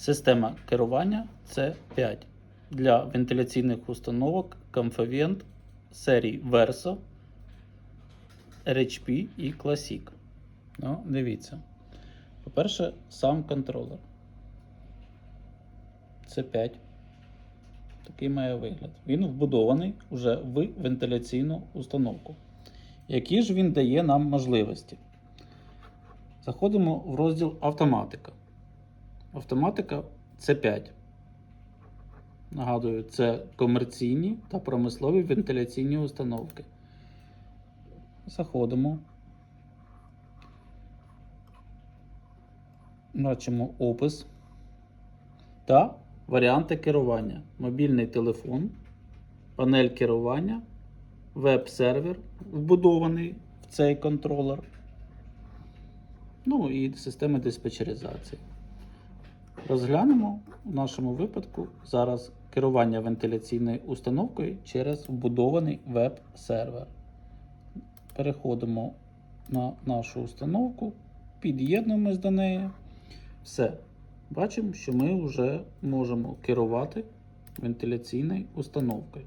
Система керування це 5 для вентиляційних установок Comfavent серії Verso, RHP і Classic. Ну, дивіться. По-перше, сам контролер. Це 5. Такий має вигляд. Він вбудований вже в вентиляційну установку. Які ж він дає нам можливості? Заходимо в розділ автоматика. Автоматика це 5. Нагадую, це комерційні та промислові вентиляційні установки. Заходимо. Бачимо опис та варіанти керування. Мобільний телефон, панель керування, веб-сервер вбудований в цей контролер. Ну і системи диспетчеризації. Розглянемо в нашому випадку зараз керування вентиляційною установкою через вбудований веб-сервер. Переходимо на нашу установку, під'єднуємось до неї. Все. Бачимо, що ми вже можемо керувати вентиляційною установкою.